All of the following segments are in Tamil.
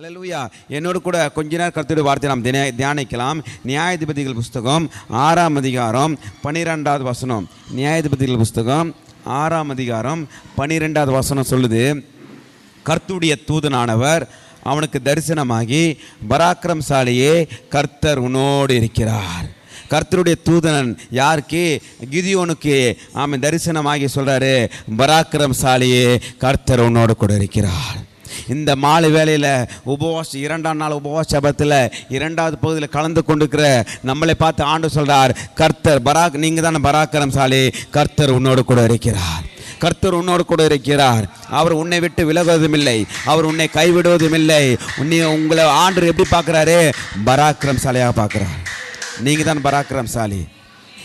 அல்லேலூயா என்னோடு கூட கொஞ்ச நேரம் கருத்துடைய வார்த்தை நாம் தின தியானிக்கலாம். நியாயாதிபதிகள் புஸ்தகம் ஆறாம் அதிகாரம் பன்னிரெண்டாவது வசனம். நியாயாதிபதிகள் புஸ்தகம் ஆறாம் அதிகாரம் பன்னிரெண்டாவது வசனம் சொல்லுது. கர்த்துடைய தூதனானவர் அவனுக்கு தரிசனமாகி பராக்கிரம்சாலியே கர்த்தர் உன்னோடு இருக்கிறார். கர்த்தருடைய தூதனன் யாருக்கு? கிதியோனுக்கு. அவன் தரிசனமாகி சொல்கிறாரு பராக்கிரம்சாலியே கர்த்தர் உன்னோடு கூட இருக்கிறார். இந்த மாலை வேளையில் உபவாச இரண்டாம் நாள் உபவாச சபத்தில் இரண்டாவது பகுதியில் கலந்து கொண்டிருக்கிற நம்மளை பார்த்து ஆண்டு சொல்கிறார் கர்த்தர் பராக் நீங்கள் தானே பராக்கிரம்சாலி? கர்த்தர் உன்னோடு கூட இருக்கிறார். கர்த்தர் உன்னோடு கூட இருக்கிறார். அவர் உன்னை விட்டு விலகுவதும் இல்லை. அவர் உன்னை கைவிடுவதும் இல்லை. உன்னை உங்களை ஆண்டு எப்படி பார்க்குறாரு? பராக்கிரம்சாலியாக பார்க்குறார். நீங்கள் தான் பராக்கிரமசாலி?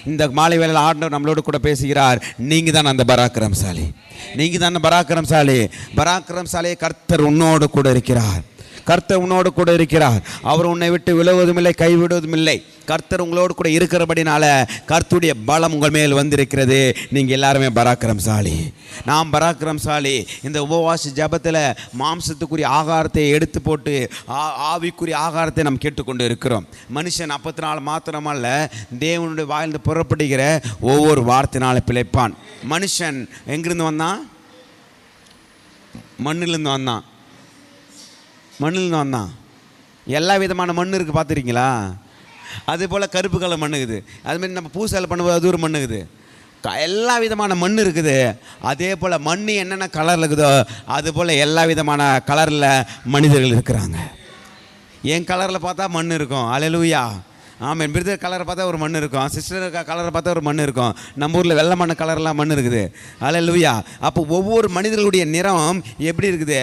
இந்த மாலை வேலையில் ஆண்டவர் நம்மளோடு கூட பேசுகிறார். நீங்கள் தான் அந்த பராக்கிரம்சாலி. நீங்கள் தான் பராக்கிரம்சாலி. பராக்கிரம்சாலியை கர்த்தர் உன்னோடு கூட இருக்கிறார். கர்த்தர் உன்னோடு கூட இருக்கிறார். அவர் உன்னை விட்டு விழுவதும் இல்லை கைவிடுவதும் இல்லை கர்த்தர் உங்களோடு கூட இருக்கிறபடினால கர்த்துடைய பலம் உங்கள் மேல் வந்திருக்கிறது. நீங்கள் எல்லாருமே பராக்கிரம்சாலி. நாம் பராக்கிரம்சாலி. இந்த உபவாச ஜபத்தில் மாம்சத்துக்குரிய ஆகாரத்தை எடுத்து போட்டு ஆ- ஆவிக்குரிய ஆகாரத்தை நாம் கேட்டுக்கொண்டு இருக்கிறோம். மனுஷன் அப்பத்தினால் மாத்திரமல்ல தேவனுடைய வாயிலிருந்து புறப்படுகிற ஒவ்வொரு வார்த்தைனால பிழைப்பான். மனுஷன் எங்கிருந்து வந்தான்? மண்ணிலிருந்து வந்தான். மண்ணிலிருந்து வந்தான் எல்லா விதமான மண் இருக்குது பார்த்துருக்கீங்களா? அதே போல் கருப்பு கலர் மண்ணுக்குது அதுமாரி நம்ம பூசலை பண்ணும்போது அது ஒரு மண்ணுக்குது க- எல்லா விதமான மண் இருக்குது. அதே போல் மண் என்னென்ன கலரில் இருக்குதோ அது போல் எல்லா விதமான கலரில் மனிதர்கள் இருக்கிறாங்க. என் கலரில் பார்த்தா மண் இருக்கும். அலையலூயா ஆமாம் பிரதர் கலரை பார்த்தா ஒரு மண் இருக்கும். சிஸ்டர் கலரை பார்த்தா ஒரு மண் இருக்கும். நம்ம ஊரில் வெள்ளை மண் கலர்லாம் மண் இருக்குது. அலையலூயா அப்போ ஒவ்வொரு மனிதர்களுடைய நிறம் எப்படி இருக்குது?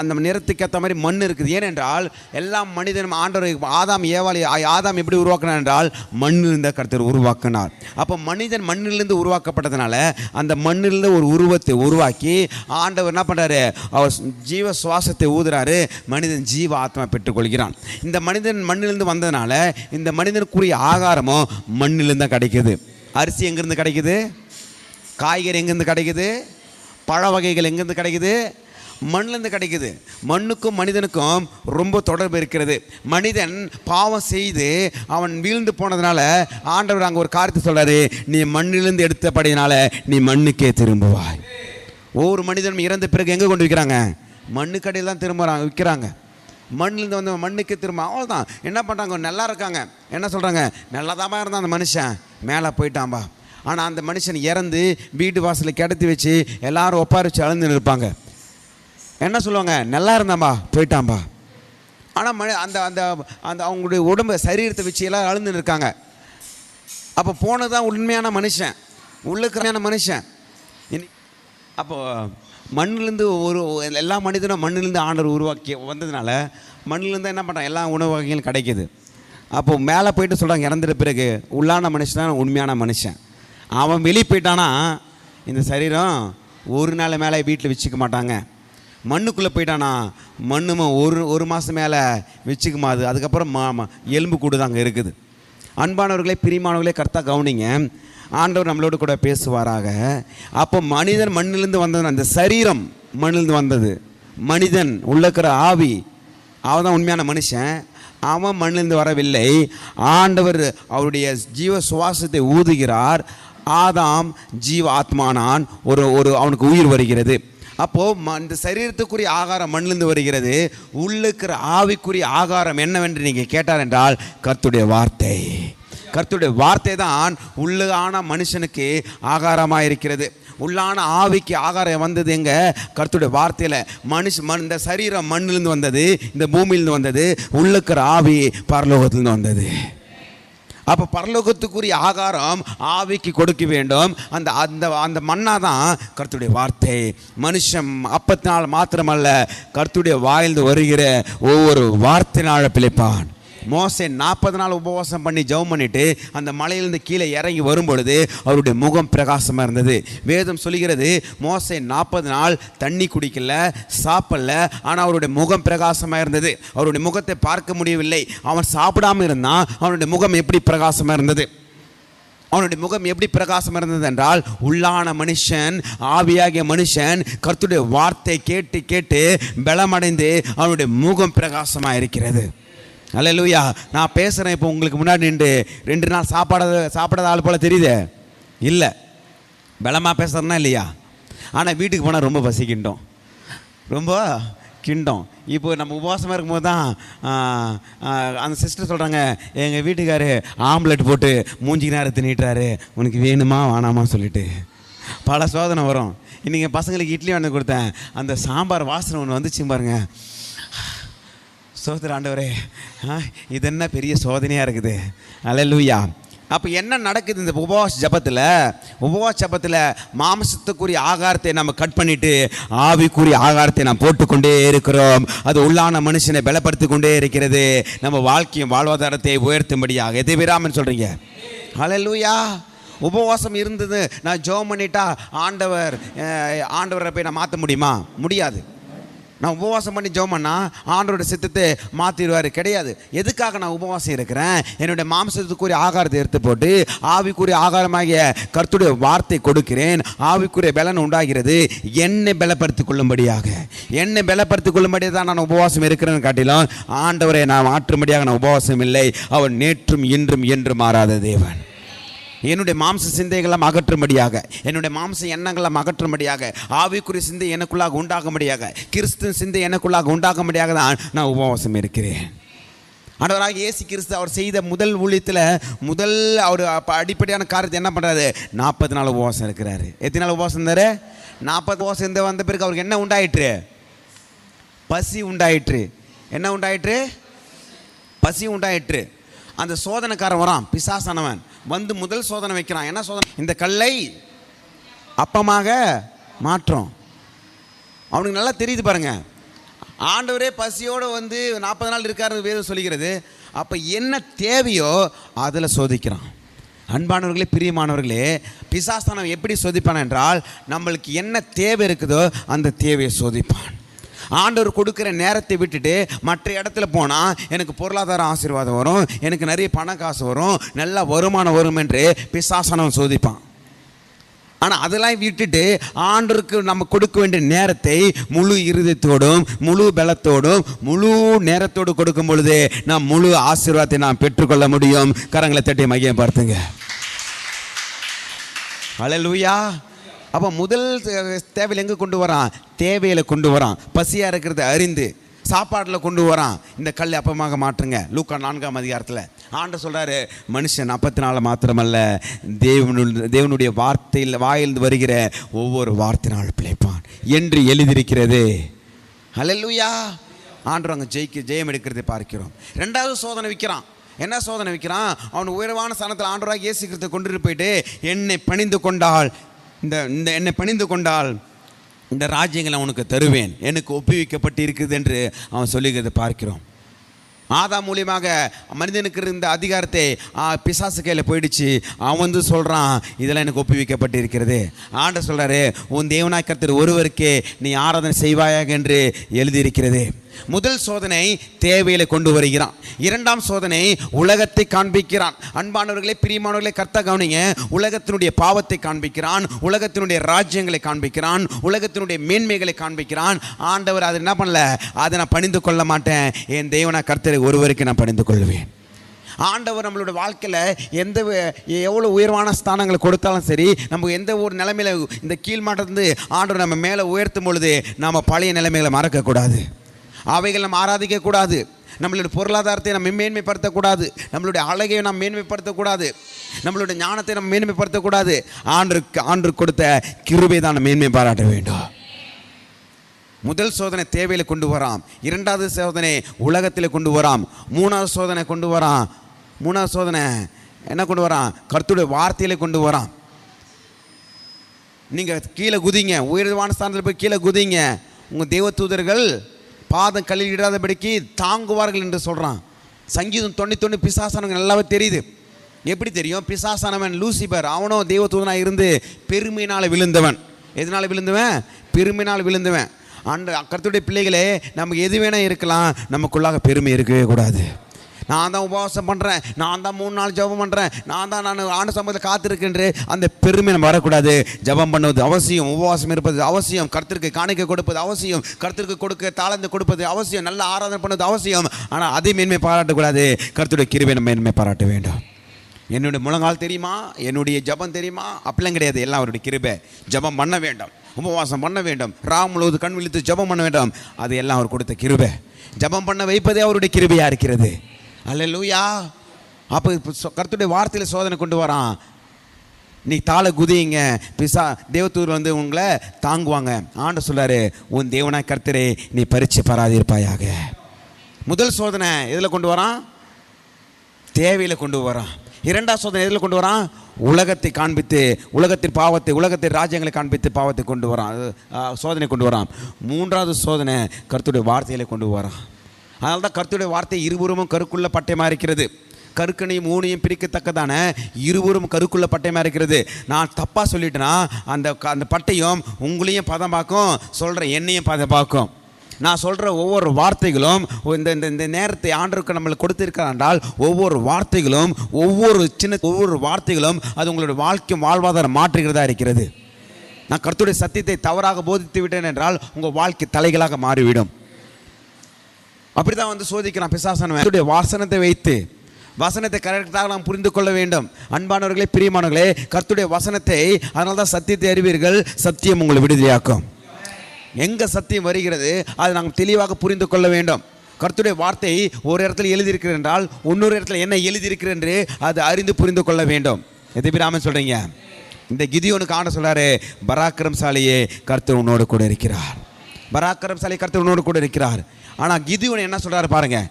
அந்த நிறத்துக்கு ஏற்ற மாதிரி மண் இருக்குது. ஏனென்றால் எல்லா மனிதனும் ஆண்டவர் ஆதாம் ஏவாளி ஆதாம் எப்படி உருவாக்கினார் என்றால் மண்ணிலிருந்த கருத்தர் உருவாக்கினார். அப்போ மனிதன் மண்ணிலிருந்து உருவாக்கப்பட்டதுனால அந்த மண்ணிலிருந்து ஒரு உருவத்தை உருவாக்கி ஆண்டவர் என்ன பண்ணுறாரு அவர் ஜீவ சுவாசத்தை ஊதுறாரு. மனிதன் ஜீவ ஆத்மா பெற்றுக்கொள்கிறான். இந்த மனிதன் மண்ணிலிருந்து வந்ததுனால இந்த இந்த மனிதனுக்குரிய ஆகாரமும் மண்ணிலிருந்து தான் கிடைக்குது. அரிசி எங்கேருந்து கிடைக்குது? காய்கறி எங்கேருந்து கிடைக்குது? பழ வகைகள் எங்கேருந்து கிடைக்குது? மண்ணிலேருந்து கிடைக்குது. மண்ணுக்கும் மனிதனுக்கும் ரொம்ப தொடர்பு இருக்கிறது. மனிதன் பாவம் செய்து அவன் வீழ்ந்து போனதுனால ஆண்டவர் அங்கே ஒரு காரியத்தை சொல்கிறாரு நீ மண்ணிலிருந்து எடுத்தபடினால நீ மண்ணுக்கே திரும்புவாய். ஒவ்வொரு மனிதனும் இறந்த பிறகு எங்கே கொண்டு விற்கிறாங்க மண்ணுக்கடையில் தான் திரும்புகிறாங்க விற்கிறாங்க மண்ணிலேருந்து வந்து மண்ணுக்கு திரும்ப அவ்வளோதான் என்ன பண்ணுறாங்க நல்லா இருக்காங்க. என்ன சொல்கிறாங்க நல்லதாமா இருந்தான் அந்த மனுஷன். மேலே போயிட்டான்பா. ஆனால் அந்த மனுஷன் இறந்து வீட்டு வாசலில் கிடத்தி வச்சு எல்லாரும் ஒப்பாரிச்சு அழுந்து இருப்பாங்க. என்ன சொல்லுவாங்க? நல்லா இருந்தாம்பா போயிட்டான்பா. ஆனால் மனி அந்த அந்த அந்த அவங்களுடைய உடம்பு சரீரத்தை வச்சு எல்லாம் அழுந்து இருக்காங்க. அப்போ போனது தான் உண்மையான மனுஷன். உள்ளுக்கிறமையான மனுஷன். இனி அப்போது மண்ணிலேருந்து ஒரு எல்லா மனிதனும் மண்ணிலேருந்து ஆண்டவர் உருவாக்கி வந்ததுனால மண்ணிலேருந்து என்ன பண்ணுறான் எல்லா உணவு வகைகளும் கிடைக்கிது. அப்போ மேலே போயிட்டு சொல்கிறாங்க இறந்துட்ட பிறகு உள்ளான மனுஷன் தான் உண்மையான மனுஷன்? அவன் வெளியே போயிட்டானா இந்த சரீரம் ஒரு நாள் மேலே வீட்டில் வச்சுக்க மாட்டாங்க. மண்ணுக்குள்ளே போயிட்டானா? மண்ணுமா ஒரு ஒரு மாதம் மேலே வச்சுக்குமா அது? அதுக்கப்புறம் மா எலும்பு கூடு அங்கே இருக்குது. அன்பானவர்களே பிரிமானவர்களே கரெக்டாக கவனிங்க. ஆண்டவர் நம்மளோடு கூட பேசுவாராக. அப்போ மனிதன் மண்ணிலிருந்து வந்தது அந்த சரீரம் மண்ணிலிருந்து வந்தது. மனிதன் உள்ளக்கிற இருக்கிற ஆவி. அவன் தான் உண்மையான மனுஷன். அவன் மண்ணிலிருந்து வரவில்லை. ஆண்டவர் அவருடைய ஜீவ சுவாசத்தை ஊதுகிறார். ஆதாம் ஜீவ ஆத்மானான் ஒரு ஒரு அவனுக்கு உயிர் வருகிறது. அப்போது ம இந்த சரீரத்துக்குரிய ஆகாரம் மண்ணிலிருந்து வருகிறது. உள்ளுக்கிற ஆவிக்குரிய ஆகாரம் என்னவென்று நீங்கள் கேட்டார் என்றால் கர்த்துடைய வார்த்தை. கர்த்தருடைய வார்த்தை தான் உள்ளான மனுஷனுக்கு ஆகாரமாக இருக்கிறது உள்ளான ஆவிக்கு ஆகாரம் வந்தது எங்க? கருத்துடைய வார்த்தையில். மனுஷ மண் இந்த சரீரம் மண்ணிலிருந்து வந்தது இந்த பூமியிலிருந்து வந்தது உள்ளுக்கிற ஆவி பரலோகத்திலிருந்து வந்தது. அப்போ பரலோகத்துக்குரிய ஆகாரம் ஆவிக்கு கொடுக்க வேண்டும். அந்த அந்த அந்த மண்ணாக தான் கருத்துடைய வார்த்தை. மனுஷன் அப்பத்தினால் மாத்திரமல்ல கருத்துடைய வாயிலிருந்து வருகிற ஒவ்வொரு வார்த்தையினால பிழைப்பான். மோசை நாற்பது நாள் உபவாசம் பண்ணி ஜெபம் பண்ணிட்டு அந்த மலையிலிருந்து கீழே இறங்கி வரும் பொழுது அவருடைய முகம் பிரகாசமாக இருந்தது. வேதம் சொல்லுகிறது மோசை நாற்பது நாள் தண்ணி குடிக்கல சாப்பிடல ஆனால் அவருடைய முகம் பிரகாசமாக இருந்தது. அவருடைய முகத்தை பார்க்க முடியவில்லை. அவன் சாப்பிடாம இருந்தான். அவனுடைய முகம் எப்படி பிரகாசமாக இருந்தது? அவனுடைய முகம் எப்படி பிரகாசம் இருந்தது என்றால் உள்ளான மனுஷன் ஆவியாகிய மனுஷன் கருத்துடைய வார்த்தை கேட்டு கேட்டு பலமடைந்து அவனுடைய முகம் பிரகாசமாக இருக்கிறது. அல்லேலூயா நான் பேசுகிறேன் இப்போ உங்களுக்கு முன்னாடி நின்று. ரெண்டு நாள் சாப்பாடு சாப்பிடாத ஆள் போல் தெரியுதே? இல்லை. பலமாக பேசுகிறேன்னா இல்லையா? ஆனால் வீட்டுக்கு போனால் ரொம்ப பசிக்கின்றோம் ரொம்ப கிண்டம். இப்போ நம்ம உபவாசமாக இருக்கும்போது தான் அந்த சிஸ்டர் சொல்கிறாங்க எங்கள் வீட்டுக்காரு ஆம்லெட் போட்டு மூஞ்சிக்கு நேரத்தை நீட்டுறாரு உனக்கு வேணுமா வேணாமா? சொல்லிட்டு. பல சோதனை வரும். இன்றைக்கி பசங்களுக்கு இட்லி வாங்கி கொடுத்தேன். அந்த சாம்பார் வாசனை ஒன்று வந்துச்சு பாருங்கள் சோதர ஆண்டவரே ஆ, இது என்ன பெரிய சோதனையாக இருக்குது? அலலூயா அப்போ என்ன நடக்குது இந்த உபவாச ஜபத்தில்? உபவாச ஜபத்தில் மாம்சத்துக்குரிய ஆகாரத்தை நம்ம கட் பண்ணிட்டு ஆவிக்குரிய ஆகாரத்தை நாம் போட்டுக்கொண்டே இருக்கிறோம். அது உள்ளான மனுஷனை பலப்படுத்தி கொண்டே இருக்கிறது. நம்ம வாழ்க்கையும் வாழ்வாதாரத்தை உயர்த்தும்படியாக. எது விராமன் சொல்கிறீங்க அல்லேலூயா உபவாசம் இருந்தது நான் ஜோம் பண்ணிட்டா ஆண்டவர் ஆண்டவரை போய் நான் மாற்ற முடியுமா? முடியாது. நான் உபவாசம் பண்ணி ஜெபம் பண்ணா ஆண்டவரோட சித்தத்தை மாற்றிடுவார் கிடையாது. எதுக்காக நான் உபவாசம் இருக்கிறேன்? என்னுடைய மாம்சத்துக்குரிய ஆகாரத்தை எடுத்து போட்டு ஆவிக்குரிய ஆகாரமாகிய கருத்துடைய வார்த்தை கொடுக்கிறேன். ஆவிக்குரிய பலன் உண்டாகிறது. என்னை பலப்படுத்திக் கொள்ளும்படியாக. என்னை பலப்படுத்திக் கொள்ளும்படியாக தான் நான் உபவாசம் இருக்கிறேன்னு காட்டிலும் ஆண்டவரை நான் மாற்றும்படியாக நான் உபவாசம் இல்லை. அவர் நேற்றும் இன்றும் என்று மாறாத தேவன். என்னுடைய மாம்ச சிந்தைகளெல்லாம் அகற்றும்படியாக என்னுடைய மாம்ச எண்ணங்களை அகற்றும்படியாக ஆவிக்குரிய சிந்தை எனக்குள்ளாக உண்டாகும்படியாக கிறிஸ்து சிந்தை எனக்குள்ளாக உண்டாகும்படியாக தான் நான் உபவாசம் இருக்கிறேன். ஆண்டவராக இயேசு கிறிஸ்து அவர் செய்த முதல் ஊழியத்தில் முதல் அவர் அப்போ அடிப்படையான காரியத்தை என்ன பண்ணுறாரு நாற்பது நாள் உபவாசம் இருக்கிறாரு. எத்தனை நாள் உபவாசம் இருந்தார்? நாற்பது உபவாசம் இருந்த வந்த பிறகு அவருக்கு என்ன உண்டாயிற்று? பசி உண்டாயிற்று. என்ன உண்டாயிற்று? பசி உண்டாயிற்று. அந்த சோதனைக்காரன் வரான் பிசாசானவன். வந்து முதல் சோதனை வைக்கிறான். என்ன சோதனை? இந்த கல்லை அப்பமாக மாற்றும். அவனுக்கு நல்லா தெரியுது பாருங்க. ஆண்டவரே பசியோடு வந்து நாற்பது நாள் இருக்காரு வேதம் சொல்லிக்கிறது அப்போ என்ன தேவையோ அதில் சோதிக்கிறான். அன்பானவர்களே பிரியமானவர்களே பிசாஸ்தானம் எப்படி சோதிப்பான் என்றால் நம்மளுக்கு என்ன தேவை இருக்குதோ அந்த தேவையை சோதிப்பான். ஆண்டவர் கொடுக்குற நேரத்தை விட்டுட்டு மற்ற இடத்துல போனால் எனக்கு பொருளாதார ஆசீர்வாதம் வரும் எனக்கு நிறைய பண காசு வரும் நல்ல வருமானம் வரும் என்று பிசாசனம் சோதிப்பான். ஆனால் அதெல்லாம் விட்டுட்டு ஆண்டவருக்கு நம்ம கொடுக்க வேண்டிய நேரத்தை முழு இருதயத்தோடும் முழு பலத்தோடும் முழு நேரத்தோடு கொடுக்கும் பொழுது நாம் முழு ஆசீர்வாதத்தை நாம் பெற்றுக்கொள்ள முடியும். கரங்களை தட்டி மையம் பார்த்துங்க அலலூயா அப்போ முதல் தேவையில் எங்கே கொண்டு வரான்? தேவையில் கொண்டு வரான். பசியாக இருக்கிறத அறிந்து சாப்பாட்டில் கொண்டு வரான். இந்த கல் அப்பமாக மாற்றுங்க. லூக்கா நான்காம் அதிகாரத்தில். ஆண்ட சொல்கிறாரு மனுஷன் அப்பத்தினால மாத்திரமல்ல தேவனு தேவனுடைய வார்த்தையில் வாயிலிருந்து வருகிற ஒவ்வொரு வார்த்தையினால் பிழைப்பான். என்று எழுதியிருக்கிறது. ஹalleluya. ஆண்டு அங்கே ஜெயிக்க ஜெயம் எடுக்கிறதை பார்க்கிறோம். ரெண்டாவது சோதனை விற்கிறான் என்ன சோதனை வைக்கிறான்? அவன் உயர்வான சனத்தில் ஆண்டவராக இயேசுக்கிறத கொண்டுட்டு போயிட்டு என்னை பணிந்து கொண்டால் இந்த இந்த என்னை பணிந்து கொண்டால் இந்த ராஜ்யங்களை உனக்கு தருவேன். எனக்கு ஒப்புவிக்கப்பட்டு இருக்குது என்று அவன் சொல்லுகிறது பார்க்கிறோம். ஆதா மூலியமாக மனிதனுக்கு இருந்த அதிகாரத்தை ஆ, பிசாசு கையில் போயிடுச்சு. அவன் வந்து சொல்கிறான் இதெல்லாம் எனக்கு ஒப்புவிக்கப்பட்டு இருக்கிறது ஆண்ட சொல்கிறாரு உன் தேவனாய் ஒருவருக்கே நீ ஆராதனை செய்வாயாக என்று எழுதியிருக்கிறது. முதல் சோதனை தேவையில கொண்டு வருகிறான். இரண்டாம் சோதனை உலகத்தை காண்பிக்கிறான். அன்பானவர்களே பிரியமானவர்களே கர்த்தா கவனிங்க. உலகத்தினுடைய பாவத்தை காண்பிக்கிறான். உலகத்தினுடைய ராஜ்யங்களை காண்பிக்கிறான். உலகத்தினுடைய மேன்மைகளை காண்பிக்கிறான். ஆண்டவர் அதை என்ன பண்ணல? அதை நான் பணிந்து கொள்ள மாட்டேன். என் தெய்வனா கர்த்தரை ஒருவருக்கு நான் பணிந்து கொள்வேன். ஆண்டவர் நம்மளோட வாழ்க்கையில் எந்த எவ்வளோ உயர்வான ஸ்தானங்களை கொடுத்தாலும் சரி நம்ம எந்த ஒரு நிலைமையில் இந்த மாட்டிருந்து ஆண்டவர் நம்ம மேலே உயர்த்தும் பொழுது நாம் பழைய நிலைமைகளை மறக்கக்கூடாது. அவைகள் நம்ம ஆராதிக்கக்கூடாது. நம்மளுடைய பொருளாதாரத்தை நம்ம மேன்மைப்படுத்தக்கூடாது. நம்மளுடைய அழகையை நாம் மேன்மைப்படுத்தக்கூடாது. நம்மளுடைய ஞானத்தை நம்ம மேன்மைப்படுத்தக்கூடாது. ஆண்டுக்கு ஆண்டு கொடுத்த கிருபை தான் நம்ம மேன்மை பாராட்ட வேண்டும். முதல் சோதனை தேவையில் கொண்டு வரான் இரண்டாவது சோதனை உலகத்தில் கொண்டு வரான் மூணாவது சோதனை கொண்டு வரான் மூணாவது சோதனை என்ன கொண்டு வரான் கருத்துடைய வார்த்தையில கொண்டு வரான் நீங்கள் கீழே குதிங்க. உயர்வான ஸ்தானத்தில் போய் கீழே குதிங்க. உங்கள் தெய்வ தூதர்கள் பாதம் கல்லிடாதபடிக்கு தாங்குவார்கள் என்று சொல்கிறான் சங்கீதம் தொண்ணூத்தி தொண்ணூறு பிசாசானவங்க நல்லாவே தெரியுது. எப்படி தெரியும்? பிசாசானவன் லூசிபர் அவனும் தெய்வத்தூதனாக இருந்து பெருமையினால் விழுந்தவன். எதனால் விழுந்தவன்? பெருமையினால் விழுந்தவன். அந்த அக்கத்துடைய பிள்ளைகளே நமக்கு எது வேணால் இருக்கலாம் நமக்குள்ளாக பெருமை இருக்கவே கூடாது. நான் தான் உபவாசம் பண்ணுறேன் நான் தான் மூணு நாள் ஜெபம் பண்ணுறேன் நான் தான் நான் ஆண்டு சம்பளத்தில் காத்திருக்கின்ற அந்த பெருமை நம்ம வரக்கூடாது. ஜெபம் பண்ணுவது அவசியம் உபவாசம் இருப்பது அவசியம் கருத்திற்கு காணிக்க கொடுப்பது அவசியம் கருத்திற்கு கொடுக்க தாளந்து கொடுப்பது அவசியம் நல்ல ஆராதனை பண்ணுவது அவசியம். ஆனால் அதை மேன்மை பாராட்டக்கூடாது. கருத்துடைய கிருபை நம்ம மேன்மை பாராட்ட வேண்டும். என்னுடைய முழங்கால் தெரியுமா? என்னுடைய ஜெபம் தெரியுமா? அப்படிலாம் கிடையாது. எல்லாம் அவருடைய கிருபை. ஜெபம் பண்ண வேண்டும். உபவாசம் பண்ண வேண்டும். ராம் முழுவது கண் விழித்து ஜெபம் பண்ண வேண்டும். அது எல்லாம் அவர் கொடுத்த கிருபை. ஜெபம் பண்ண வைப்பதே அவருடைய கிருபையாக இருக்கிறது. அல்லேலூயா அப்போ கருத்துடைய வார்த்தையில் சோதனை கொண்டு வரான். நீ தாளை குதிங்க பிசா தேவத்தூர் வந்து உங்களை தாங்குவாங்க. ஆண்ட சொல்லாரு உன் தேவனாய் கர்த்தரே நீ பரிச்சு பராதிருப்பாயாக முதல் சோதனை எதில் கொண்டு வரான்? தேவையில் கொண்டு வரான். இரண்டாம் சோதனை எதில் கொண்டு வரான்? உலகத்தை காண்பித்து உலகத்தின் பாவத்தை உலகத்தின் ராஜ்யங்களை காண்பித்து பாவத்தை கொண்டு வரான். சோதனை கொண்டு வரான். மூன்றாவது சோதனை கருத்துடைய வார்த்தையில கொண்டு வரான். அதனால தான் கருத்துடைய வார்த்தை இருபுறமும் கருக்குள்ள பட்டயமாக இருக்கிறது. கருக்கனையும் ஊனையும் பிரிக்கத்தக்கதான இருவரும் கருக்குள்ள பட்டயமாக இருக்கிறது. நான் தப்பாக சொல்லிட்டேன்னா அந்த க- அந்த பட்டயம் உங்களையும் பதம் பார்க்கும் சொல்கிற என்னையும் பதம் பார்க்கும் நான் சொல்கிற ஒவ்வொரு வார்த்தைகளும் இந்த இந்த இந்த நேரத்தை ஆண்டருக்கு நம்மளுக்கு கொடுத்திருக்கிறார் என்றால் ஒவ்வொரு வார்த்தைகளும் ஒவ்வொரு சின்ன ஒவ்வொரு வார்த்தைகளும் அது உங்களுடைய வாழ்க்கை வாழ்வாதாரம் மாற்றுகிறதா இருக்கிறது. நான் கருத்துடைய சத்தியத்தை தவறாக போதித்து விட்டேன் என்றால் உங்கள் வாழ்க்கை தலைகளாக மாறிவிடும். அப்படி தான் வந்து சோதிக்கிறான் பிசாசனவன். வாசனத்தை வைத்து வசனத்தை கரெக்டாக நாம் புரிந்து கொள்ள வேண்டும். அன்பானவர்களே பிரியமானவர்களே கர்த்துடைய வசனத்தை அதனால தான் சத்தியத்தை அறிவீர்கள். சத்தியம் உங்களை விடுதலையாக்கும். எங்கே சத்தியம் வருகிறது அதை நாம் தெளிவாக புரிந்து கொள்ள வேண்டும். கர்த்துடைய வார்த்தை ஒரு இடத்துல எழுதியிருக்கிறேன் என்றால் இன்னொரு இடத்துல என்ன எழுதியிருக்கிறேன் என்று அது அறிந்து புரிந்து கொள்ள வேண்டும். எதை பிராமன் சொல்கிறீங்க இந்த கிதியோனுக்கு ஆண்ட சொல்கிறாரு பராக்கிரம்சாலியே கர்த்தர் உன்னோடு கூட இருக்கிறார். பராக்கிரம்சாலி கருத்து உன்னோடு கூட இருக்கிறார். ஆனால் கிதியோன் என்ன சொல்றாரு பாருங்கள்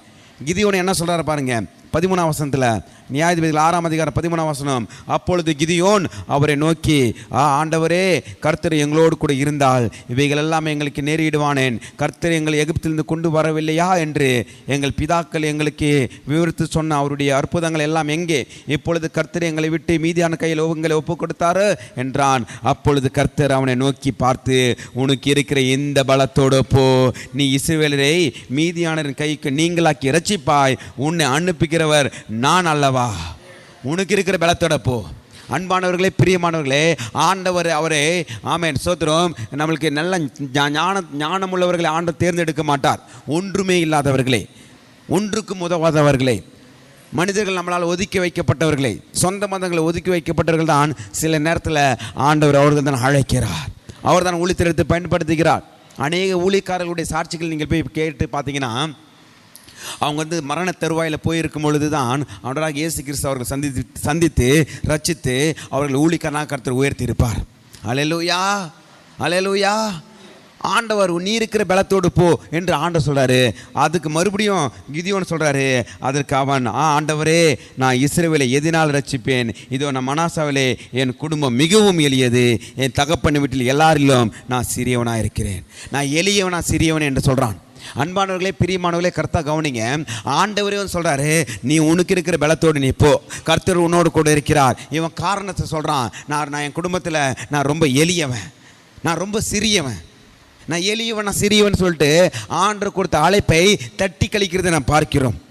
கிதியோன் என்ன சொல்கிறார் பாருங்கள் பதிமூணாம் வசனத்தில் நியாயாதிபதிகள் ஆறாம் அதிகாரம் பதிமூணாம் வசனம் அப்பொழுது கிதியோன் அவரை நோக்கி ஆ ஆண்டவரே கர்த்தர் எங்களோடு கூட இருந்தால் இவைகள் எல்லாம் எங்களுக்கு நேரிடுவானேன். கர்த்தர் எங்களை எகிப்திலிருந்து கொண்டு வரவில்லையா? என்று எங்கள் பிதாக்கள் எங்களுக்கு விவரித்து சொன்ன அவருடைய அற்புதங்கள் எல்லாம் எங்கே? இப்பொழுது கர்த்தர் எங்களை விட்டு மீதியான கையில் உங்களை ஒப்பு கொடுத்தாரு? என்றான். அப்பொழுது கர்த்தர் அவனை நோக்கி பார்த்து உனக்கு இருக்கிற இந்த பலத்தோடு போ. நீ இசுவேலரை மீதியானரின் கைக்கு நீங்களாக்கி இரட்சிப்பாய். உன்னை அனுப்புகிறவர் நான் அல்லவா? உனக்கு இருக்கிற பலத்தோட போ. அன்பானவர்களே பிரியமானவர்களே ஆண்டவர் அவரே ஆமேன். சோத்திரம் நம்மளுக்கு நல்ல ஞான ஞானம் உள்ளவர்களை ஆண்டவர் தேர்ந்தெடுக்க மாட்டார். ஒன்றுமே இல்லாதவர்களே ஒன்றுக்கும் உதவாதவர்களே. மனிதர்கள் நம்மளால் ஒதுக்கி வைக்கப்பட்டவர்களே சொந்த மதங்களை ஒதுக்கி வைக்கப்பட்டவர்கள் தான் சில நேரத்தில் ஆண்டவர் அவர்கள் தான் அழைக்கிறார். அவர் தான் ஊழித்திரத்தை பயன்படுத்துகிறார். அநேக ஊழியக்காரர்களுடைய சாட்சிகள் நீங்கள் போய் கேட்டு பார்த்தீங்கன்னா அவங்க வந்து மரண தருவாயில் போயிருக்கும் பொழுது தான் அவராக இயேசு கிறிஸ்து அவர்கள் சந்தித்து சந்தித்து ரச்சித்து அவர்கள் ஊழிக்கனாக கருத்தர் உயர்த்தி இருப்பார் அலையலூயா அலையலூயா ஆண்டவர் நீ இருக்கிற பலத்தோடு போ என்று ஆண்டவர் சொல்கிறாரு அதுக்கு மறுபடியும் கிதியோன்னு சொல்கிறாரு அதற்கு அவன் ஆ ஆண்டவரே நான் இஸ்ரேவிலை எதினால் ரசிப்பேன் இதோ நான் மனாசாவிலே என் குடும்பம் மிகவும் எளியது. என் தகப்பன் வீட்டில் எல்லாரிலும் நான் சிறியவனாக இருக்கிறேன் நான் எளியவனா சிறியவன் என்று சொல்கிறான் அன்பானவர்களே பிரியமானவர்களே கர்த்தா கவனிங்க. ஆண்டவரே வந்து சொல்கிறாரு நீ உனக்கு இருக்கிற பலத்தோடு நீ போ. கர்த்தர் உன்னோடு கூட இருக்கிறார். இவன் காரணத்தை சொல்கிறான் நான் நான் என் குடும்பத்தில் நான் ரொம்ப எளியவன். நான் ரொம்ப சிறியவன். நான் எளியவன் நான் சிறியவன் சொல்லிட்டு ஆண்டு கொடுத்த அழைப்பை தட்டி கழிக்கிறதை நான் பார்க்கிறோம்.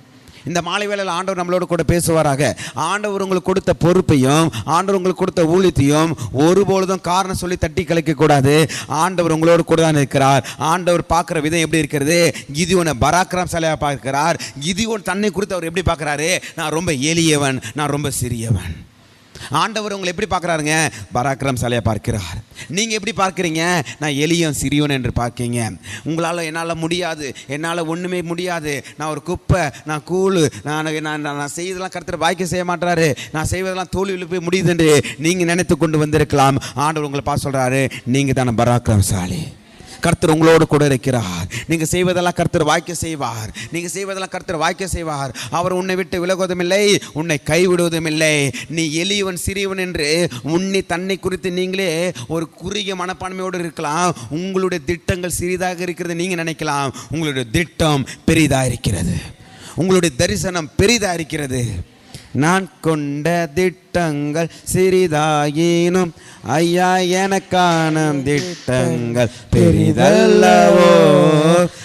இந்த மாலை வேளையில் ஆண்டவர் நம்மளோட கூட பேசுவாராக. ஆண்டவர் உங்களுக்கு கொடுத்த பொறுப்பையும் ஆண்டவர் உங்களுக்கு கொடுத்த ஊழியத்தையும் ஒருபொழுதும் காரணம் சொல்லி தட்டி கலைக்கக்கூடாது கூடாது. ஆண்டவர் உங்களோடு கூட தான் இருக்கிறார். ஆண்டவர் பார்க்குற விதம் எப்படி இருக்கிறது? கிதியோனை பராக்கிரம் சிலையாக பார்க்கிறார். கிதியோன் தன்னை குறித்து அவர் எப்படி பார்க்குறாரு? நான் ரொம்ப எளியவன் நான் ரொம்ப சிறியவன். ஆண்டவர் உங்களை எப்படி பார்க்குறாருங்க? பராக்கிரம் சாலையை பார்க்கிறார். நீங்கள் எப்படி பார்க்குறீங்க? நான் எளியன் சிறியோன் என்று பார்க்கீங்க. உங்களால் என்னால் முடியாது. என்னால் ஒன்றுமே முடியாது. நான் ஒரு குப்பை நான் கூழு நான் நான் நான் செய்ததெல்லாம் கருத்துற வாய்க்க செய்ய மாட்டாரு. நான் செய்வதெல்லாம் தோல்வியில் போய் முடியுது என்று நீங்கள் நினைத்து கொண்டு வந்திருக்கலாம். ஆண்டவர் உங்களை பார்த்து சொல்கிறாரு நீங்கள் தானே பராக்கிரமசாலி. கர்த்தர் உங்களோடு கூட இருக்கிறார். நீங்கள் செய்வதெல்லாம் கர்த்தர் வாய்க்க செய்வார். நீங்கள் செய்வதெல்லாம் கர்த்தர் வாய்க்க செய்வார். அவர் உன்னை விட்டு விலகுவதும் இல்லை உன்னை கைவிடுவதும் இல்லை நீ எளியவன் சிறியவன் என்று உன்னை தன்னை குறித்து நீங்களே ஒரு குறுகிய மனப்பான்மையோடு இருக்கலாம். உங்களுடைய திட்டங்கள் சிறிதாக இருக்கிறது நீங்கள் நினைக்கலாம். உங்களுடைய திட்டம் பெரிதாக இருக்கிறது. உங்களுடைய தரிசனம் பெரிதாக இருக்கிறது. நான் கொண்ட திட்டங்கள் சிறிதாயினும் ஐயா எனக்கான திட்டங்கள் பெரிதல்லவோ?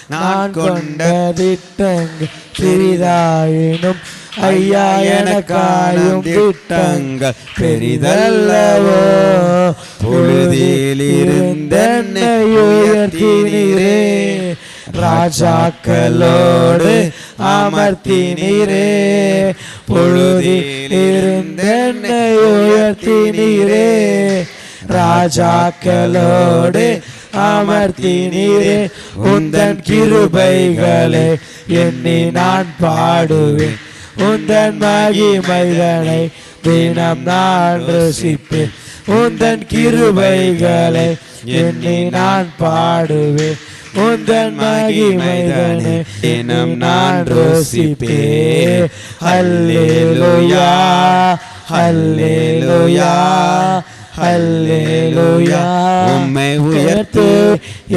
நான் கொண்ட திட்டங்கள் சிறிதாயினும் ஐயா எனக்காயும் திட்டங்கள் பெரிதல்லவோ? பொழுதில் இருந்தென்னை உயர்த்தினீரே ராஜாக்களோடு அமர்த்தினீரே பொழுதில் இருந்தென்னை உயர்த்தினீரே. ராஜாக்களோடு அமர்த்தினீரே. உந்தன் கிருபைகளை எண்ணி நான் பாடுவேன். உந்தன் மகிமைதனை தினம் நான் ருசிப்பேன். உந்தன் கிருபைகளை எண்ணி நான் பாடுவேன். உந்தன் மகிமைதனை தினம் நான் ருசிப்பேன். ஹல்லேலூயா ஹல்லேலூயா ஹல்லேலூயா. உம்மை உயர்த்து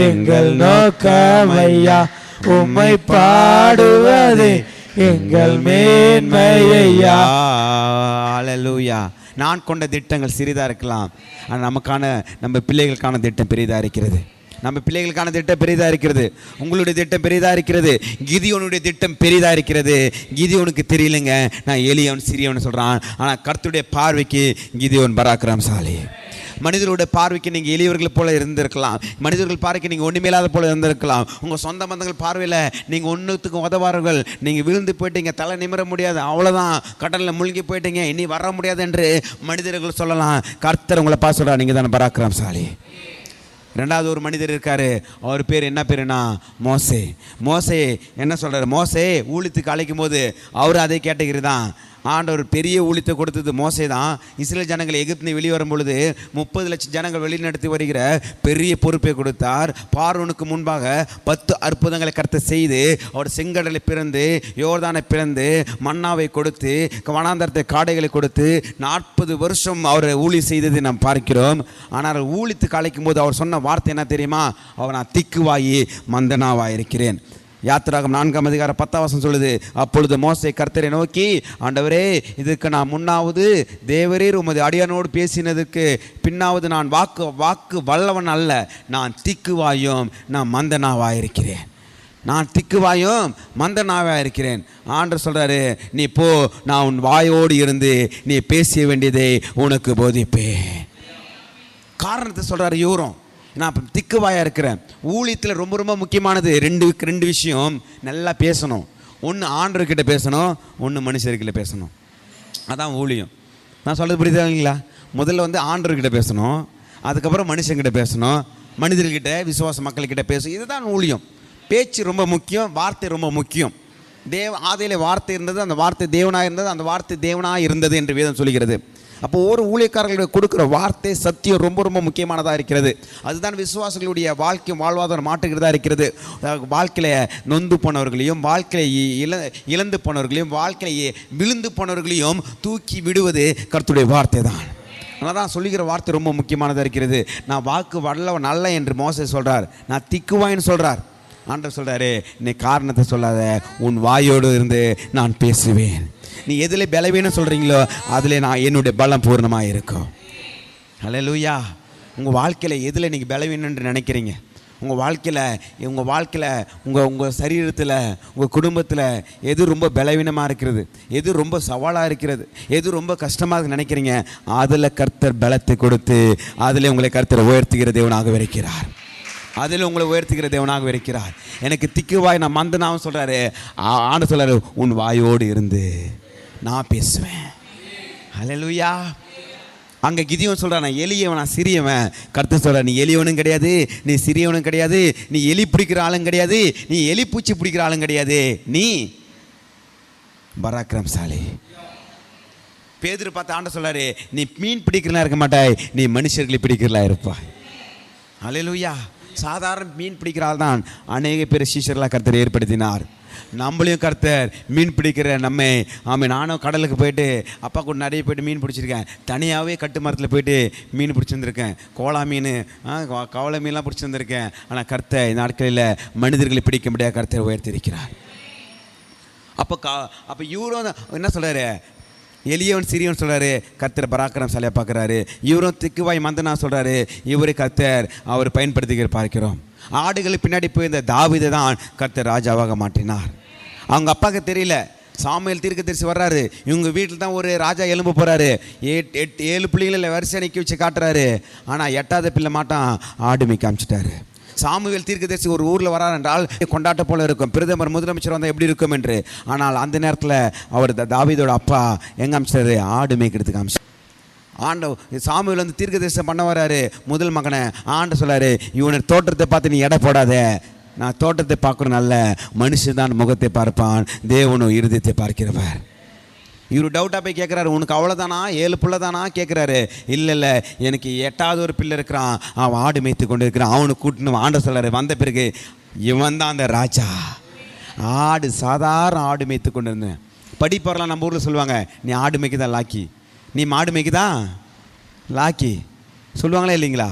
எங்கள் நோக்கமையா. உம்மை பாடுவதே எங்கள் மேன்மையா அல்லேலூயா நான் கொண்ட திட்டங்கள் சிறிதாக இருக்கலாம். ஆனால் நமக்கான நம்ம பிள்ளைகளுக்கான திட்டம் பெரிதாக இருக்கிறது. நம்ம பிள்ளைகளுக்கான திட்டம் பெரிதாக இருக்கிறது. உங்களுடைய திட்டம் பெரிதாக இருக்கிறது. கிதியோனுடைய திட்டம் பெரிதாக இருக்கிறது. கிதியோனுக்கு தெரியலங்க. நான் எளியவன் சிறியவன் சொல்கிறான் ஆனால் கர்த்தருடைய பார்வைக்கு கிதியோன் பராக்கிரமசாலி மனிதர்களுடைய பார்வைக்கு நீங்கள் எளியவர்கள் போல இருந்திருக்கலாம். மனிதர்கள் பார்வைக்கு நீங்கள் ஒன்றுமேலாத போல இருந்திருக்கலாம். உங்கள் சொந்த பந்தங்கள் பார்வையில் நீங்கள் ஒன்றுத்துக்கும் உதவார்கள் நீங்கள் விழுந்து போயிட்டீங்க தலை நிமிர முடியாது அவ்வளோதான் கடலில் முழுங்கி போயிட்டீங்க இனி வர முடியாது என்று மனிதர்கள் சொல்லலாம். கர்த்தர் உங்களை பார்த்து சொல்கிறார் நீங்கள் தானே பராக்கிரமசாலி ரெண்டாவது ஒரு மனிதர் இருக்கார். அவர் பேர் என்ன பேருனா மோசே. மோசே என்ன சொல்கிறார் மோசே ஊழித்துக்கு அழைக்கும் போது அவர் அதே கேட்டகிரி தான் ஆண்டவர் பெரிய ஊழித்தை கொடுத்தது மோசே தான் இஸ்ரேல் ஜனங்கள் எகிப்து வெளியே வரும்பொழுது முப்பது லட்சம் ஜனங்கள் வெளிநடத்தி வருகிற பெரிய பொறுப்பை கொடுத்தார். பார்வனுக்கு முன்பாக பத்து அற்புதங்களை கருத்து செய்து அவர் செங்கடலை பிறந்து யோர்தானை பிறந்து மன்னாவை கொடுத்து வனாந்தரத்தை காடைகளை கொடுத்து நாற்பது வருஷம் அவர் ஊழி செய்ததை நாம் பார்க்கிறோம். ஆனால் ஊழித்து கலைக்கும் போது அவர் சொன்ன வார்த்தை என்ன தெரியுமா? அவர் நான் திக்குவாயி மந்தனாவாக இருக்கிறேன் யாத்திராகம் நான்காம் அதிகார பத்தாவசம் சொல்லுது அப்பொழுது மோசை கர்த்தரை நோக்கி ஆண்டவரே இதுக்கு நான் முன்னாவது தேவரீர் உமது அடியானோடு பேசினதுக்கு பின்னாவது நான் வாக்கு வாக்கு வல்லவன் அல்ல. நான் திக்குவாயும் நான் மந்தனாவாயிருக்கிறேன். நான் திக்குவாயும் மந்தனாவாக இருக்கிறேன் ஆண்டு சொல்கிறாரு நீ போ நான் உன் வாயோடு இருந்து நீ பேச வேண்டியதை உனக்கு போதிப்பேன். காரணத்தை சொல்கிறாரு இவரும் நான் இப்போ திக்குவாயாக இருக்கிறேன். ஊழியத்தில் ரொம்ப ரொம்ப முக்கியமானது ரெண்டு ரெண்டு விஷயம். நல்லா பேசணும். ஒன்று ஆண்டர்கிட்ட பேசணும் ஒன்று மனுஷர்கிட்ட பேசணும். அதான் ஊழியம். நான் சொல்கிறது புரியுதா இல்லைங்களா? முதல்ல வந்து ஆண்டர்கிட்ட பேசணும் அதுக்கப்புறம் மனுஷங்கிட்ட பேசணும் மனிதர்கிட்ட விசுவாச மக்கள்கிட்ட பேசணும். இதுதான் ஊழியம். பேச்சு ரொம்ப முக்கியம் வார்த்தை ரொம்ப முக்கியம். தேவ ஆதையில் வார்த்தை இருந்தது அந்த வார்த்தை தேவனாக இருந்தது அந்த வார்த்தை தேவனாக இருந்தது என்று வேதம் சொல்கிறது அப்போ ஒரு ஊழியக்காரர்களுக்கு கொடுக்குற வார்த்தை சத்தியம் ரொம்ப ரொம்ப முக்கியமானதாக இருக்கிறது. அதுதான் விசுவாசங்களுடைய வாழ்க்கை வாழ்வாதாரம் மாற்றுகிறதா இருக்கிறது. வாழ்க்கையில நொந்து போனவர்களையும் வாழ்க்கையை இழ இழந்து போனவர்களையும் வாழ்க்கையை விழுந்து போனவர்களையும் தூக்கி விடுவது கருத்துடைய வார்த்தை தான் அதனால தான் சொல்லுகிற வார்த்தை ரொம்ப முக்கியமானதாக இருக்கிறது. நான் வாக்கு வல்லவன் நல்ல என்று மோசே சொல்கிறார் நான் திக்குவாயின்னு சொல்கிறார் ஆண்டவர் சொல்கிறாரு நீ காரணத்தை சொல்லாத உன் வாயோடு இருந்து நான் பேசுவேன். நீ எதில் பலவீனம் சொல்கிறீங்களோ அதில் நான் என்னுடைய பலம் பூர்ணமாக இருக்கும் ஹலோ லூயா உங்கள் வாழ்க்கையில் எதில் நீங்கள் பலவீனம்னு நினைக்கிறீங்க. உங்கள் வாழ்க்கையில் உங்கள் வாழ்க்கையில் உங்கள் உங்கள் சரீரத்தில் உங்கள் குடும்பத்தில் எது ரொம்ப பலவீனமாக இருக்கிறது எது ரொம்ப சவாலாக இருக்கிறது எது ரொம்ப கஷ்டமாக நினைக்கிறீங்க அதில் கர்த்தர் பலத்தை கொடுத்து அதில் உங்களை கர்த்தர் உயர்த்துகிற தேவனாக இருக்கிறார் அதில் உங்களை உயர்த்துகிற தேவனாக இருக்கிறார். எனக்கு திக்குவாய் நான் மந்தனாவும் சொல்கிறாரு ஆண்டு சொல்கிறாரு உன் வாயோடு இருந்து நான் பேசுவேன். அலலுயா அங்கே கிதியவன் சொல்கிறான் நான் எளியவன் நான் சிறியவன். கருத்து சொல்ற நீ எளியவனும் கிடையாது நீ சிறியவனும் கிடையாது நீ எலி பிடிக்கிற ஆளும் கிடையாது நீ எலி பூச்சி பிடிக்கிற ஆளும் கிடையாது. நீ பராக்கிரமசாலி. பேதர் பார்த்து ஆண்ட சொல்கிறாரு நீ மீன் பிடிக்கிறலாம் இருக்க மாட்டாய் நீ மனுஷர்களை பிடிக்கிறலாம் இருப்பாய். அலையலூயா சாதாரண மீன் பிடிக்கிறால் தான் அநேக பேர் சீஷர்களாக கருத்தர் ஏற்படுத்தினார். நம்மளையும் கர்த்தர் மீன் பிடிக்கிற நம்ம. ஆமாம் நானும் கடலுக்கு போயிட்டு அப்பா கூட நிறைய போய்ட்டு மீன் பிடிச்சிருக்கேன். தனியாகவே கட்டு மரத்தில் போயிட்டு மீன் பிடிச்சிருந்துருக்கேன். கோலா மீன் கவலை மீன்லாம் பிடிச்சிருந்துருக்கேன். ஆனால் கர்த்தர் இந்த நாட்களில் மனிதர்களை பிடிக்க முடியாத கர்த்தர் உயர்த்திருக்கிறார் அப்போ கா அப்போ இவரும் என்ன சொல்கிறாரு எளியவன் சிறியவன் சொல்கிறாரு கர்த்தர் பராக்கிரம் சிலையை பார்க்குறாரு. இவரும் திக்குவாய் மந்தனா சொல்கிறாரு இவரு கர்த்தர் அவர் பயன்படுத்திக்கிற பார்க்கிறோம். ஆடுகளுக்கு பின்னாடி போய் இந்த தாவிதை தான் கர்த்தர் ராஜாவாக மாற்றினார். அவங்க அப்பாவுக்கு தெரியல சாமியல் தீர்க்க தரிசி வர்றாரு. இவங்க வீட்டில் தான் ஒரு ராஜா எலும்பு போகிறாரு எட் எட்டு ஏழு பிள்ளைங்களில் வரிசை நிற்க வச்சு காட்டுறாரு. ஆனால் எட்டாவது பிள்ளை மாட்டான் ஆடுமை காமிச்சிட்டாரு சாமுவேல் தீர்க்கதரிசி ஒரு ஊரில் வரார் என்றால் கொண்டாட்ட போல இருக்கும். பிரதமர் முதலமைச்சர் வந்தால் எப்படி இருக்கும்? என்று. ஆனால் அந்த நேரத்தில் அவர் த- தாவீதோட அப்பா எங்கே அமைச்சாரு? ஆடு மேய்க்கிறதுக்கு அமைச்சார் ஆண்ட சாமுவேல் வந்து தீர்க்கதரிசனம் பண்ண வராரு. முதல் மகனை ஆண்ட சொல்லாரு இவனை தோற்றத்தை பார்த்து நீ எடை போடாத. நான் தோட்டத்தை பார்க்குற நல்ல மனுஷன் தான் முகத்தை பார்ப்பான். தேவனும் இருதயத்தை பார்க்கிறவர். இவர் டவுட்டாக போய் கேட்குறாரு உனக்கு அவ்வளோதானா ஏழு பிள்ளை தானா கேட்குறாரு இல்லை இல்லை. எனக்கு எட்டாவது ஒரு பிள்ளை இருக்கிறான். அவன் ஆடு மேய்த்து கொண்டு இருக்கிறான் அவனுக்கு கூட்டின்னு ஆண்ட சொல்லாரு வந்த பிறகு இவன் தான் அந்த ராஜா. ஆடு சாதாரண ஆடு மேய்த்து கொண்டு இருந்தேன் படிப்பவரெலாம் நம்ம ஊரில் சொல்லுவாங்க நீ ஆடு மேய்க்குதா லாக்கி? நீ மாடு மேய்க்குதா? லாக்கி. சொல்லுவாங்களா இல்லைங்களா?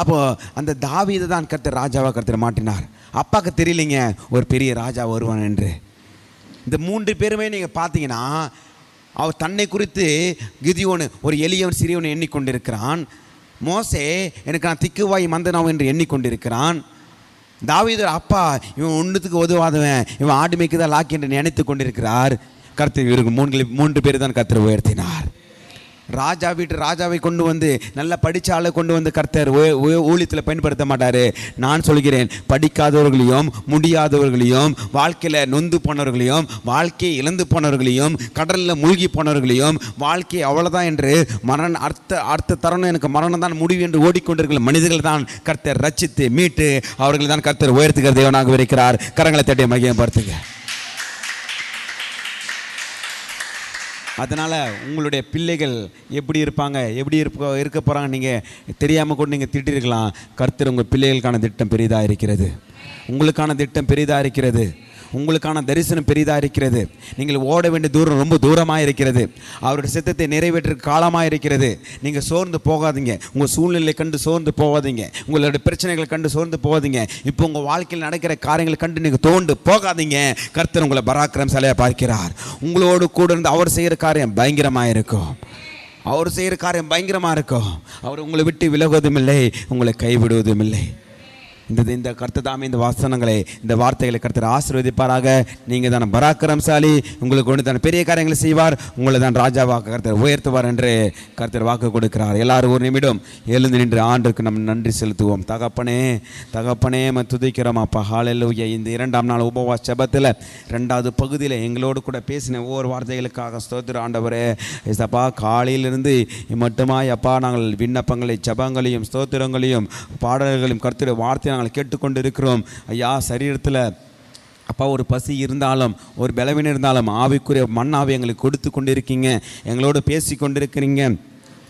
அப்போது அந்த தாவீதை தான் கருத்து ராஜாவாக கருத்து மாட்டினார் அப்பாவுக்கு தெரியலைங்க ஒரு பெரிய ராஜா வருவான் என்று. இந்த மூன்று பேருமே நீங்கள் பார்த்தீங்கன்னா அவர் தன்னை குறித்து கிதியோனு ஒரு எளியவன் சிறியவன் எண்ணிக்கொண்டிருக்கிறான். மோசே எனக்கு நான் திக்குவாய் மந்தனாவும் என்று எண்ணிக்கொண்டிருக்கிறான். தாவீதர் அப்பா இவன் ஒன்றுத்துக்கு உதவாதவன் இவன் ஆடு மேய்க்குதான் லாக்கி என்று நினைத்து கொண்டிருக்கிறார். கருத்து இவருக்கு மூன்று மூன்று பேர் தான் கர்த்தர் உயர்த்தினார். ராஜா வீட்டு ராஜாவை கொண்டு வந்து நல்ல படித்த ஆளை கொண்டு வந்து கர்த்தர் ஊழியத்தில் பயன்படுத்த மாட்டார். நான் சொல்கிறேன் படிக்காதவர்களையும் முடியாதவர்களையும் வாழ்க்கையில் நொந்து போனவர்களையும் வாழ்க்கையை இழந்து போனவர்களையும் கடலில் மூழ்கி போனவர்களையும் வாழ்க்கை அவ்வளோதான் என்று மரண அர்த்த அர்த்த தருணம் எனக்கு மரணம் தான் முடிவு என்று ஓடிக்கொண்டிருக்கிற மனிதர்கள் தான் கர்த்தர் ரச்சித்து மீட்டு அவர்கள் தான் கர்த்தர் உயர்த்துகிற தேவனாக இருக்கிறார். கரங்களை தட்டிய மகிமைப்படுத்துங்க. அதனால் உங்களுடைய பிள்ளைகள் எப்படி இருப்பாங்க எப்படி இருப்ப இருக்க போகிறாங்க நீங்கள் தெரியாமல் கூட நீங்கள் திட்டிருக்கலாம். கருத்தர் உங்கள் பிள்ளைகளுக்கான திட்டம் பெரிதாக இருக்கிறது. உங்களுக்கான திட்டம் பெரிதாக இருக்கிறது. உங்களுக்கான தரிசனம் பெரிதாக இருக்கிறது. நீங்கள் ஓட வேண்டிய தூரம் ரொம்ப தூரமாக இருக்கிறது. அவருடைய சித்தத்தை நிறைவேற்ற காலமாக இருக்கிறது. நீங்கள் சோர்ந்து போகாதீங்க. உங்கள் சூழ்நிலை கண்டு சோர்ந்து போகாதீங்க. உங்களுடைய பிரச்சனைகளை கண்டு சோர்ந்து போகாதீங்க. இப்போ உங்கள் வாழ்க்கையில் நடக்கிற காரியங்களை கண்டு நீங்கள் தோண்டு போகாதீங்க. கர்த்தர் உங்களை பராக்கிரம் சிலையை பார்க்கிறார். உங்களோடு கூட இருந்து அவர் செய்கிற காரியம் பயங்கரமாக இருக்கும். அவர் செய்கிற காரியம் பயங்கரமாக இருக்கும். அவர் உங்களை விட்டு விலகுவதும் இல்லை. உங்களை கைவிடுவதும் இல்லை. இந்த இந்த கர்த்ததாமே இந்த வாசனங்களை இந்த வார்த்தைகளை கருத்தர் ஆசீர்வதிப்பாராக. நீங்கள் தான் பராக்கிரம்சாலி உங்களுக்கு ஒன்று தான் பெரிய காரியங்களை செய்வார் உங்களை தான் ராஜாவாக கருத்தர் உயர்த்துவார் என்று கருத்தர் வாக்கு கொடுக்கிறார். எல்லாரும் ஒரு நிமிடம் எழுந்து நின்று ஆண்டுக்கு நம் நன்றி செலுத்துவோம். தகப்பனே தகப்பனே ம துதிக்கிறோம் அப்பா. ஹாலெல்லூயா இந்த இரண்டாம் நாள் உபவாஸ் செபத்தில் ரெண்டாவது பகுதியில் எங்களோடு கூட பேசின ஒவ்வொரு வார்த்தைகளுக்காக ஸ்தோத்திர ஆண்டவரே ஏசப்பா காலையிலிருந்து மட்டுமாய் அப்பா நாங்கள் விண்ணப்பங்களை ஜபங்களையும் ஸ்தோத்திரங்களையும் பாடல்களையும் கருத்துடைய வார்த்தை நாங்கள் கேட்டுக்கொண்டு இருக்கிறோம் ஐயா சரீரத்தில் அப்பா ஒரு பசி இருந்தாலும் ஒரு பலவீனம் இருந்தாலும் ஆவிக்குரிய மண்ணாவை எங்களுக்கு கொடுத்து கொண்டு இருக்கீங்க எங்களோடு பேசி கொண்டிருக்கிறீங்க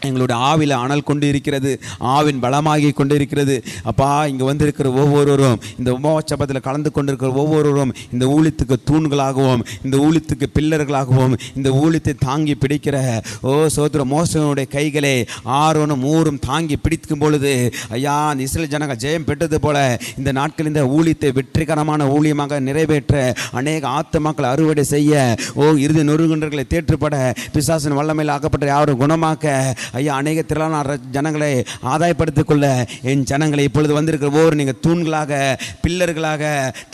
எங்களுடைய ஆவில அனல் கொண்டு இருக்கிறது ஆவின் பலமாகி கொண்டு இருக்கிறது அப்பா இங்கே வந்திருக்கிற ஒவ்வொருவரும் இந்த உபவாசபத்தில் கலந்து கொண்டிருக்கிற ஒவ்வொருவரும் இந்த ஊழியத்துக்கு தூண்களாகவும் இந்த ஊழியத்துக்கு பில்லர்களாகவும் இந்த ஊழியத்தை தாங்கி பிடிக்கிற ஓ சோதர மோசனுடைய கைகளை ஆரோனும் ஊரும் தாங்கி பிடிக்கும் பொழுது ஐயா அந்த இஸ்ரேல் ஜனங்க ஜெயம் பெற்றது போல இந்த நாட்கள் இந்த ஊழியத்தை வெற்றிகரமான ஊழியமாக நிறைவேற்ற அநேக ஆத்மாக்கள் அறுவடை செய்ய ஓ இறுதி நொறுகுன்றர்களை தேற்றுப்பட பிசாசின் வல்லமையில் ஆக்கப்பட்ட யாரும் குணமாக்க ஐயா அநேக திரளான ஜனங்களை ஆதாயப்படுத்திக்கொள்ள என் ஜனங்களை இப்பொழுது வந்திருக்கிற ஒவ்வொரு நீங்கள் தூண்களாக பில்லர்களாக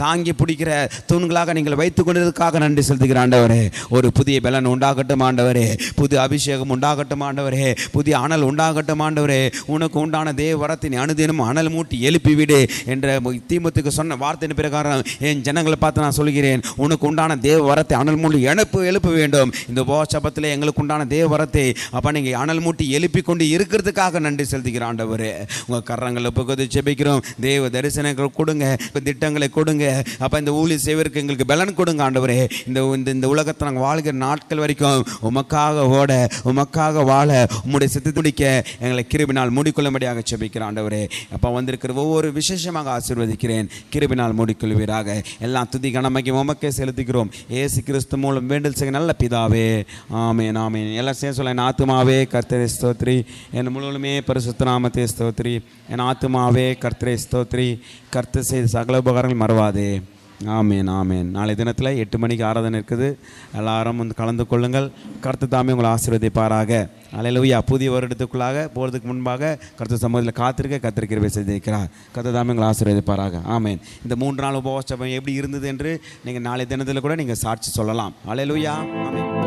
தாங்கி பிடிக்கிற தூண்களாக நீங்கள் வைத்து கொண்டதற்காக நன்றி செலுத்துகிற ஆண்டவரே. ஒரு புதிய பலன் உண்டாகட்டும் ஆண்டவரே. புது அபிஷேகம் உண்டாகட்டும் ஆண்டவரே. புதிய அனல் உண்டாகட்டும் ஆண்டவரே. உனக்கு உண்டான தேவ வரத்தின் அனுதினம் அனல் மூட்டி எழுப்பி விடு என்ற தீமத்துக்கு சொன்ன வார்த்தையின் பிரகாரம் என் ஜனங்களை பார்த்து நான் சொல்கிறேன். உனக்கு உண்டான தேவ வரத்தை அனல் மூட்டி எழுப்பு எழுப்ப வேண்டும். இந்த உபவாசபத்தில் எங்களுக்கு உண்டான தேவ வரத்தை அப்போ நீங்கள் அனல் மூட்டி எழுப்பி கொண்டு இருக்கிறதுக்காக நன்றி செலுத்துகிற ஆண்டவரே. உங்கள் கரங்களை பகுதி செபிக்கிறோம் தேவ தரிசனங்கள் கொடுங்க. திட்டங்களை கொடுங்க. அப்போ இந்த ஊழி செய்வதற்கு எங்களுக்கு பலன் கொடுங்க ஆண்டவரே. இந்த இந்த இந்த உலகத்தை நாங்கள் வாழ்கிற நாட்கள் வரைக்கும் உமக்காக ஓட உமக்காக வாழ உம்முடைய சித்து துடிக்க எங்களை கிருபினால் மூடிக்கொள்ளும்படியாக செபிக்கிற ஆண்டவரே. அப்போ வந்திருக்கிற ஒவ்வொரு விசேஷமாக ஆசீர்வதிக்கிறேன். கிருபினால் மூடிக்கொள்வீராக. எல்லாம் துதி கணமைக்கு உமக்கே செலுத்துகிறோம். ஏசு கிறிஸ்து மூலம் வேண்டல் செய்ய நல்ல பிதாவே. ஆமேன் ஆமேன். எல்லாம் சேர்ந்து சொல்ல ஆத்துமாவே கர்த்தரை ஸ்தோத்ரி. என் முழுவதுமே பரிசுத்த நாமத்தை ஸ்தோத்ரி. என் ஆத்துமாவே கர்த்தரை ஸ்தோத்ரி. கர்த்தர் செய்த சகல உபகாரங்கள் மறவாதே. ஆமேன் ஆமேன். நாளை தினத்தில் எட்டு மணிக்கு ஆராதனை இருக்குது. எல்லாரும் வந்து கலந்து கொள்ளுங்கள். கருத்து தாமே உங்களை ஆசீர்வதிப்பாராக. அலையிலூயா புதிய வருடத்துக்குள்ளாக போகிறதுக்கு முன்பாக கருத்து சமூகத்தில் காத்திருக்க கத்திரிக்கிறவை செய்திருக்கிறார் கருத்து தாமே உங்களை ஆசீர்வதிப்பாராக. ஆமேன். இந்த மூன்று நாள் உபவாசம் எப்படி இருந்தது என்று நீங்கள் நாளை தினத்தில் கூட நீங்கள் சாட்சி சொல்லலாம். அலையிலூயா ஆமேன்.